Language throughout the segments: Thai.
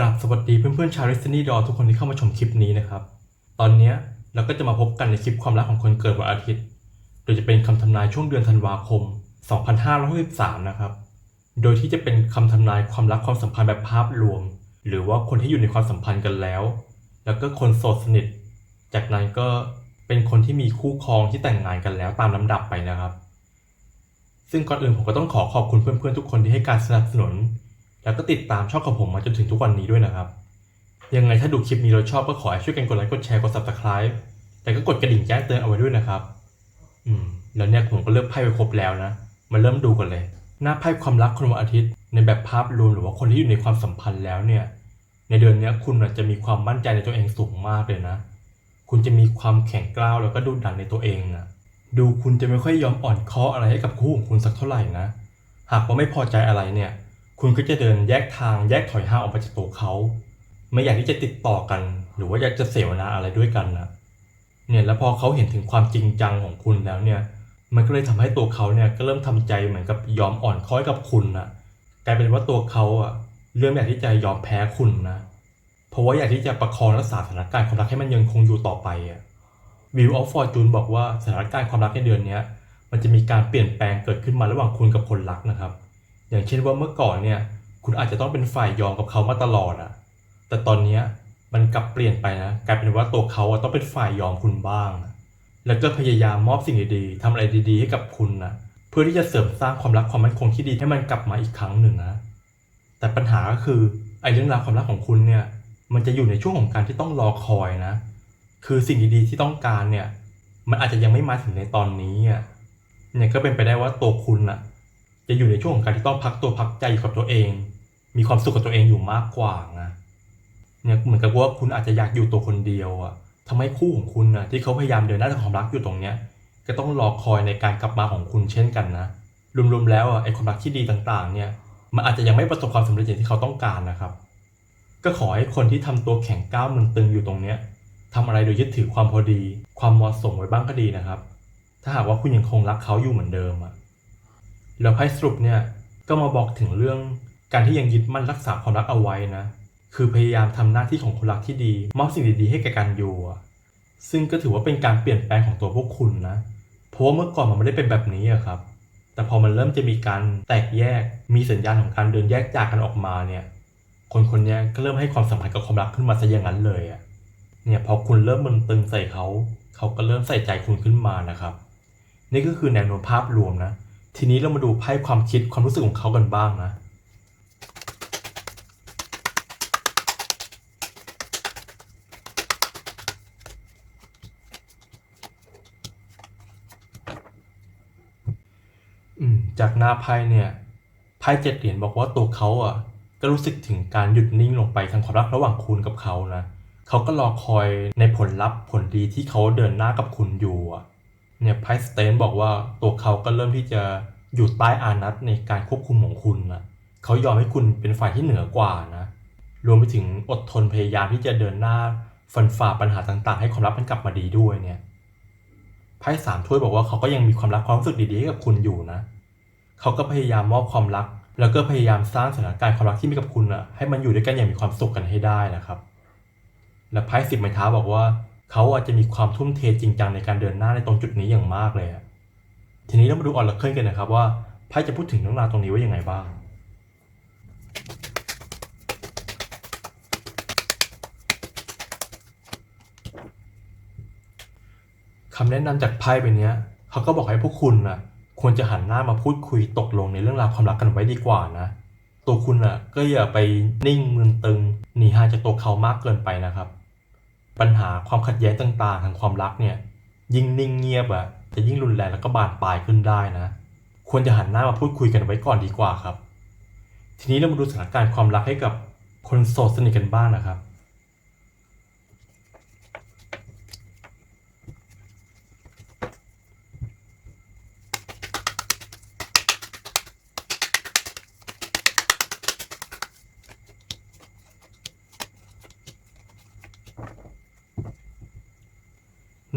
กราบสวัสดีเพื่อนๆชาวริสนีดอทุกคนที่เข้ามาชมคลิปนี้นะครับ ตอนนี้เราก็จะมาพบกันในคลิปความรักของคนเกิดวันอาทิตย์ โดยจะเป็นคำทำนายช่วงเดือนธันวาคม 2563 นะครับ โดยที่จะเป็นคำทำนายความรักความสัมพันธ์แบบภาพรวม หรือว่าคนที่อยู่ในความสัมพันธ์กันแล้ว แล้วก็คนโสดสนิท จากนั้นก็เป็นคนที่มีคู่ครองที่แต่งงานกันแล้วตามลำดับไปนะครับ ซึ่งก่อนอื่นผมก็ต้องขอขอบคุณเพื่อนๆทุกคนที่ให้การสนับสนุน แล้วก็ติดตามช่องของผมมาจนถึงทุกวันนี้ด้วยนะครับ ยังไงถ้าดูคลิปนี้เราชอบก็ขอให้ช่วยกันกดไลค์กดแชร์กด subscribe แต่ก็กดกระดิ่งแจ้งเตือนเอาไว้ด้วยนะครับ อืม แล้วเนี่ยผมก็เลือกไพ่ไปครบแล้วนะ มาเริ่มดูกันเลย หน้าไพ่ความรักคนวันอาทิตย์ ในแบบภาพรวมหรือว่าคนที่อยู่ในความสัมพันธ์แล้วเนี่ย ในเดือนนี้คุณอาจจะมีความมั่นใจในตัวเองสูงมากเลยนะ คุณจะมีความแข็งกร้าวแล้วก็ดุดันในตัวเองนะดูคุณจะไม่ค่อยยอมอ่อนข้ออะไรให้กับคู่ของคุณสักเท่าไหร่นะ หากว่าไม่พอใจอะไรเนี่ย คุณก็จะเดินแยกทางแยกถอยห่างออกไปจากตัวเขา ไม่อยากที่จะติดต่อกัน หรือว่าอยากจะเสวนาอะไรด้วยกันนะเนี่ยแล้วพอเขาเห็นถึงความจริงจังของคุณแล้วเนี่ย มันก็เลยทำให้ตัวเขาเนี่ยก็เริ่มทำใจเหมือนกับยอมอ่อนค้อยกับคุณนะกลายเป็นว่าตัวเขาอะเริ่มอยากที่จะยอมแพ้คุณนะเพราะว่าอยากที่จะประคองรักษาสถานการณ์ความรักให้มันยังคงอยู่ต่อไปอะวิวออฟฟอร์จูนบอกว่าสถานการณ์ความรักในเดือนนี้มันจะมีการเปลี่ยนแปลงเกิดขึ้นมาระหว่างคุณกับคนรักนะครับ อย่างเช่นว่าเมื่อก่อนเนี่ย คุณอาจจะต้องเป็นฝ่ายยอมกับเขามาตลอดอะแต่ตอนเนี้ยมันกลับเปลี่ยนไปนะกลายเป็นว่าตัวเขาอะต้องเป็นฝ่ายยอมคุณบ้าง แล้วก็พยายามมอบสิ่งดีๆทำอะไรดีๆ ให้กับคุณนะเพื่อที่จะเสริมสร้างความรักความมั่นคงที่ดีให้มันกลับมาอีกครั้งหนึ่งนะแต่ปัญหาก็คือไอ้เรื่องราวความรักของคุณเนี่ยมันจะอยู่ในช่วงของการที่ต้องรอคอยนะ คือสิ่งดีๆที่ต้องการเนี่ย มันอาจจะยังไม่มาถึงในตอนนี้อะเนี่ยก็เป็นไปได้ว่าตัวคุณอะ จะอยู่ในช่วงของการที่ต้องพักตัวพักใจอยู่กับตัวเอง มีความสุขกับตัวเองอยู่มากกว่านะเนี่ยเหมือนกับว่าคุณอาจจะอยากอยู่ตัวคนเดียวอะทำให้คู่ของคุณอะที่เขาพยายามเดินหน้าทางความรักอยู่ตรงเนี้ยก็ต้องรอคอยในการกลับมาของคุณเช่นกันนะรวมๆแล้วอะไอ้ความรักที่ดีต่างๆ เนี่ยมันอาจจะยังไม่ประสบความสำเร็จอย่างที่เขาต้องการนะครับ ก็ขอให้คนที่ทำตัวแข็งก้าวมึนตึงอยู่ตรงเนี้ยทำอะไรโดยยึดถือความพอดี ความเหมาะสมไว้บ้างก็ดีนะครับ ถ้าหากว่าคุณยังคงรักเขาอยู่เหมือนเดิมอะ แล้วไพ่สรุปเนี่ยก็มาบอกถึงเรื่องการที่ยังยึดมั่นรักษาความรักเอาไว้นะ คือพยายามทำหน้าที่ของคนรักที่ดี มอบสิ่งดีๆให้แก่กันอยู่ซึ่งก็ถือว่าเป็นการเปลี่ยนแปลงของตัวพวกคุณนะ เพราะว่าเมื่อก่อนมันไม่ได้เป็นแบบนี้อะครับ แต่พอมันเริ่มจะมีการแตกแยก มีสัญญาณของการเดินแยกจากกันออกมาเนี่ย คนคนนี้ก็เริ่มให้ความสัมพันธ์กับความรักขึ้นมาซะอย่างนั้นเลยอะเนี่ยพอคุณเริ่มมึนตึงใส่เขา เขาก็เริ่มใส่ใจคุณขึ้นมานะครับ นี่ก็คือแนวโน้มภาพรวมนะ ทีนี้เรามาดูไพ่ความคิดความรู้สึกของเขากันบ้างนะจากหน้าไพ่เนี่ยไพ่เจ็ดเหรียญบอกว่าตัวเขาอะก็รู้สึกถึงการหยุดนิ่งลงไปทางความรักระหว่างคุณกับเขานะเขาก็รอคอยในผลลัพธ์ผลดีที่เขาเดินหน้ากับคุณอยู่อะ เนี่ยไพ่สเตนบอกว่าตัวเขาก็เริ่มที่จะอยู่ใต้อานัตในการควบคุมของคุณนะเขายอมให้คุณเป็นฝ่ายที่เหนือกว่านะ รวมไปถึงอดทนพยายามที่จะเดินหน้าฟันฝ่าปัญหาต่างๆ ให้ความรักมันกลับมาดีด้วยเนี่ยไพ่สามถ้วยบอกว่าเขาก็ยังมีความรักความรู้สึกดีๆให้กับคุณอยู่นะ เขาก็พยายามมอบความรัก แล้วก็พยายามสร้างสถานการณ์ความรักที่มีกับคุณอะให้มันอยู่ด้วยกันอย่างมีความสุขกันให้ได้นะครับ และไพ่สิบไม้เท้าบอกว่า เขาอาจจะมีความทุ่มเทจริงจังในการเดินหน้าในตรงจุดนี้อย่างมากเลยทีนี้เรามาดูออร์เคิลกันนะครับว่าไพ่จะพูดถึงเรื่องราวตรงนี้ว่ายังไงบ้างคำแนะนำจากไพ่ใบเนี้ยเขาก็บอกให้พวกคุณนะควรจะหันหน้ามาพูดคุยตกลงในเรื่องราวความรักกันไว้ดีกว่านะ ตัวคุณน่ะก็อย่าไปนิ่งมึนตึงหนีห่างจากตัวเขามากเกินไปนะครับ ปัญหาความขัดแย้งต่างๆ ทางความรักเนี่ยยิ่งนิ่งเงียบอะจะยิ่งรุนแรงแล้วก็บานปลายขึ้นได้นะ ควรจะหันหน้ามาพูดคุยกันไว้ก่อนดีกว่าครับ ทีนี้เรามาดูสถานการณ์ความรักให้กับคนโสดสนิทกันบ้างนะครับ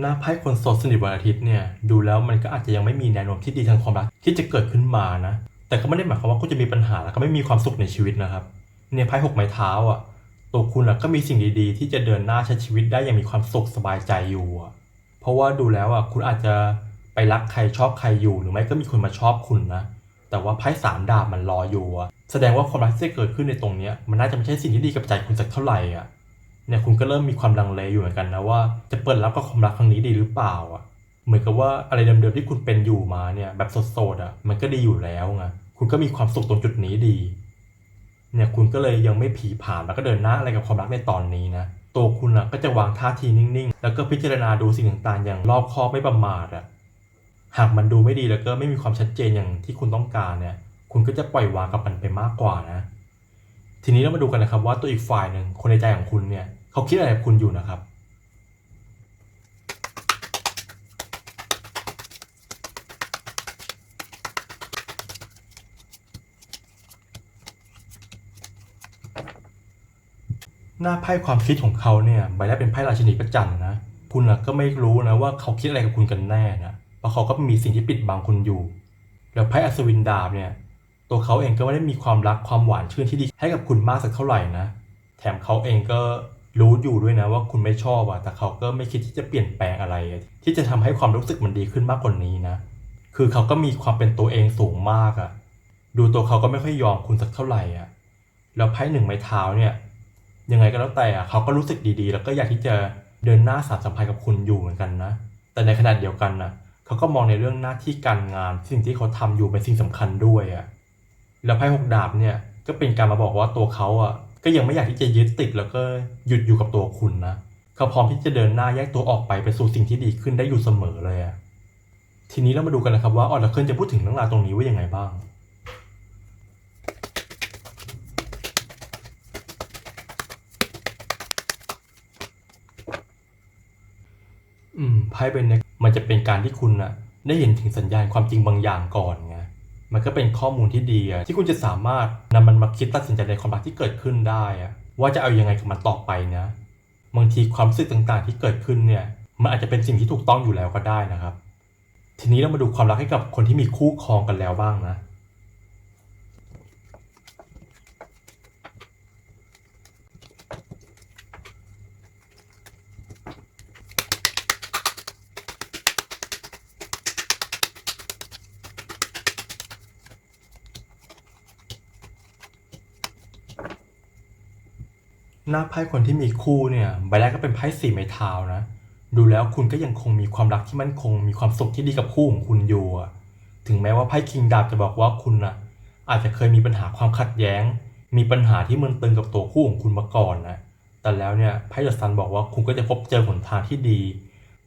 หน้าไพ่คนโสดสนิทวันอาทิตย์เนี่ยดูแล้วมันก็อาจจะยังไม่มีแนวโน้มที่ดีทางความรักที่จะเกิดขึ้นมานะ แต่ก็ไม่ได้หมายความว่าคุณจะมีปัญหาแล้วก็ไม่มีความสุขในชีวิตนะครับเนี่ยไพ่หกไม้เท้าอะตัวคุณอะก็มีสิ่งดีๆ ที่จะเดินหน้าใช้ชีวิตได้อย่างมีความสุขสบายใจอยู่อะเพราะว่าดูแล้วอะคุณอาจจะไปรักใครชอบใครอยู่หรือไม่ก็มีคนมาชอบคุณนะ แต่ว่าไพ่สามดาบมันรออยู่อะแสดงว่าความรักที่จะเกิดขึ้นในตรงเนี้ยมันน่าจะไม่ใช่สิ่งที่ดีกับใจคุณสักเท่าไหร่อะ เนี่ยคุณก็เริ่มมีความลังเลอยู่เหมือนกันนะว่าจะเปิดรับกับความรักครั้งนี้ดีหรือเปล่าอะ เหมือนกับว่าอะไรเดิมๆที่คุณเป็นอยู่มาเนี่ยแบบสดๆอะมันก็ดีอยู่แล้วไงคุณก็มีความสุขตรงจุดนี้ดี เนี่ยคุณก็เลยยังไม่ผีผ่ามแล้วก็เดินหน้าอะไรกับความรักในตอนนี้นะตัวคุณอะก็จะวางท่าทีนิ่งๆ แล้วก็พิจารณาดูสิ่งต่างๆ อย่างรอบคอบไม่ประมาทอะหากมันดูไม่ดีแล้วก็ไม่มีความชัดเจนอย่างที่คุณต้องการเนี่ย คุณก็จะปล่อยวางกับมันไปมากกว่านะ ทีนี้เรามาดูกันนะครับว่าตัวอีกฝ่ายหนึ่งคนในใจของคุณเนี่ย เขาคิดอะไรกับคุณอยู่นะครับ หน้าไพ่ความคิดของเขาเนี่ยใบแรกเป็นไพ่ราชินีพระจันธ์นะ คุณนะก็ไม่รู้นะว่าเขาคิดอะไรกับคุณกันแน่นะเพราะเขาก็มีสิ่งที่ปิดบังคุณอยู่ แล้วไพ่อัศวินดาบเนี่ยตัวเขาเองก็ไม่ได้มีความรักความหวานชื่นที่ดีให้กับคุณมากสักเท่าไหร่นะ แถมเขาเองก็ รู้อยู่ด้วยนะว่าคุณไม่ชอบอะแต่เขาก็ไม่คิดที่จะเปลี่ยนแปลงอะไร ที่จะทำให้ความรู้สึกมันดีขึ้นมากกว่านี้นะ คือเขาก็มีความเป็นตัวเองสูงมากอะดูตัวเขาก็ไม่ค่อยยอมคุณสักเท่าไหร่อะแล้วไพ่หนึ่งไม้เท้าเนี่ย ยังไงก็แล้วแต่อะเขาก็รู้สึกดีๆ แล้วก็อยากที่จะเดินหน้าสานสัมพันธ์กับคุณอยู่เหมือนกันนะ แต่ในขณะเดียวกันนะเขาก็มองในเรื่องหน้าที่การงาน สิ่งที่เขาทำอยู่เป็นสิ่งสำคัญด้วยอะแล้วไพ่หกดาบเนี่ยก็เป็นการมาบอกว่าตัวเขาอะ ก็ยังไม่อยากที่จะยึดติดแล้วก็หยุดอยู่กับตัวคุณนะเขาพร้อมที่จะเดินหน้าแยกตัวออกไปไปสู่สิ่งที่ดีขึ้นได้อยู่เสมอเลยอะทีนี้เรามาดูกันนะครับว่าออร์เคิลจะพูดถึงเรื่องราวตรงนี้ว่ายังไงบ้างอืมไพ่เป็นเนี่ยมันจะเป็นการที่คุณอะได้เห็นถึงสัญญาณความจริงบางอย่างก่อน มันก็เป็นข้อมูลที่ดีที่คุณจะสามารถนำมันมาคิดตัดสินใจในความรักที่เกิดขึ้นได้ว่าจะเอายังไงกับมันต่อไปนะบางทีความรู้สึกต่างๆ ที่เกิดขึ้นเนี่ยมันอาจจะเป็นสิ่งที่ถูกต้องอยู่แล้วก็ได้นะครับ ทีนี้เรามาดูความรักให้กับคนที่มีคู่ครองกันแล้วบ้างนะ หน้าไพ่คนที่มีคู่เนี่ยใบแรกก็เป็นไพ่สี่ไม้เท้านะ ดูแล้วคุณก็ยังคงมีความรักที่มั่นคง มีความสุขที่ดีกับคู่ของคุณอยู่ถึงแม้ว่าไพ่คิงดาบจะบอกว่าคุณน่ะอาจจะเคยมีปัญหาความขัดแย้ง มีปัญหาที่มึนตึงกับตัวคู่ของคุณมาก่อนนะแต่แล้วเนี่ยไพ่เดอะซันบอกว่าคุณก็จะพบเจอหนทางที่ดี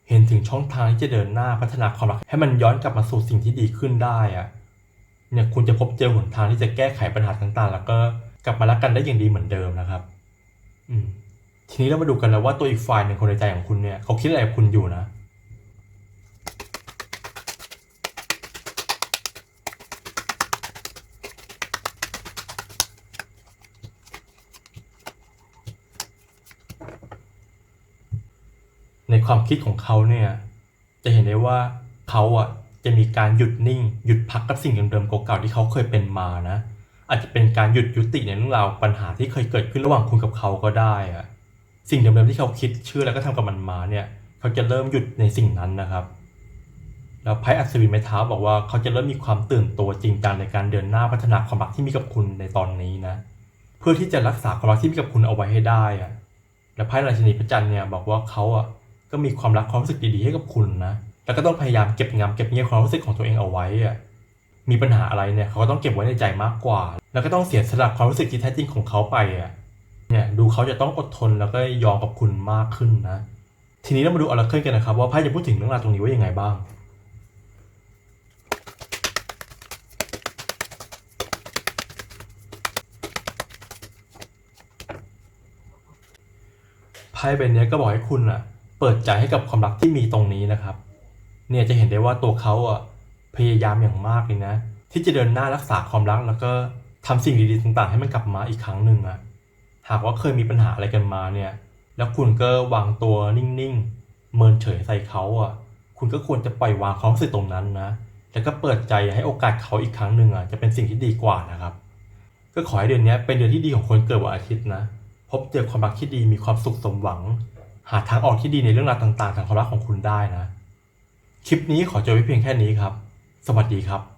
เห็นถึงช่องทางที่จะเดินหน้าพัฒนาความรักให้มันย้อนกลับมาสู่สิ่งที่ดีขึ้นได้อะเนี่ยคุณจะพบเจอหนทางที่จะแก้ไขปัญหาต่างๆ แล้วก็กลับมารักกันได้อย่างดีเหมือนเดิมนะครับ ทีนี้เรามาดูกันแล้วว่าตัวอีกฝ่ายหนึ่งคนในใจของคุณเนี่ยเขาคิดอะไรกับคุณอยู่นะในความคิดของเขาเนี่ยจะเห็นได้ว่าเขาอะจะมีการหยุดนิ่ง หยุดพักกับสิ่งเดิมๆเก่าๆที่เขาเคยเป็นมานะ อาจจะเป็นการหยุดยุติในเรื่องราวปัญหาที่เคยเกิดขึ้นระหว่างคุณกับเขาก็ได้อะสิ่งเดิมๆที่เขาคิดเชื่อแล้วก็ทำกับมันมาเนี่ยเขาจะเริ่มหยุดในสิ่งนั้นนะครับแล้วไพ่อัศวินไม้เท้าบอกว่าเขาจะเริ่มมีความตื่นตัวจริงจังในการเดินหน้าพัฒนาความรักที่มีกับคุณในตอนนี้นะเพื่อที่จะรักษาความรักที่มีกับคุณเอาไว้ให้ได้อะและไพ่ราชินีพระจันทร์เนี่ยบอกว่าเขาอะก็มีความรักความรู้สึกดีๆให้กับคุณนะแล้วก็ต้องพยายามเก็บงำเก็บเงียบความรู้สึกของตัวเองเอาไว้อะ มีปัญหาอะไรเนี่ยเขาก็ต้องเก็บไว้ในใจมากกว่า แล้วก็ต้องเสียสละความรู้สึกที่แท้จริงของเขาไปอะเนี่ยดูเขาจะต้องอดทนแล้วก็ยอมกับคุณมากขึ้นนะ ทีนี้เรามาดูออร์เคิลกันนะครับ ว่าไพ่จะพูดถึงเรื่องราวตรงนี้ว่ายังไงบ้างไพ่ใบเนี้ยก็บอกให้คุณอะ เปิดใจให้กับความรักที่มีตรงนี้นะครับ เนี่ยจะเห็นได้ว่าตัวเขาอะ พยายามอย่างมากเลยนะ ที่จะเดินหน้ารักษาความรักแล้วก็ทำสิ่งดีๆต่างๆ ให้มันกลับมาอีกครั้งหนึ่งอะหากว่าเคยมีปัญหาอะไรกันมาเนี่ย แล้วคุณก็วางตัวนิ่งๆ เมินเฉยใส่เขาอะคุณก็ควรจะปล่อยวางความรู้สึกตรงนั้นนะ แล้วก็เปิดใจให้โอกาสเขาอีกครั้งหนึ่งอะจะเป็นสิ่งที่ดีกว่านะครับ ก็ขอให้เดือนนี้เป็นเดือนที่ดีของคนเกิดวันอาทิตย์นะพพบเจอความรักที่ดีมีความสุขสมหวัง หาทางออกที่ดีในเรื่องราวต่างๆ ทางความรักของคุณได้นะ คลิปนี้ขอจบไว้เพียงแค่นี้ครับ สวัสดีครับ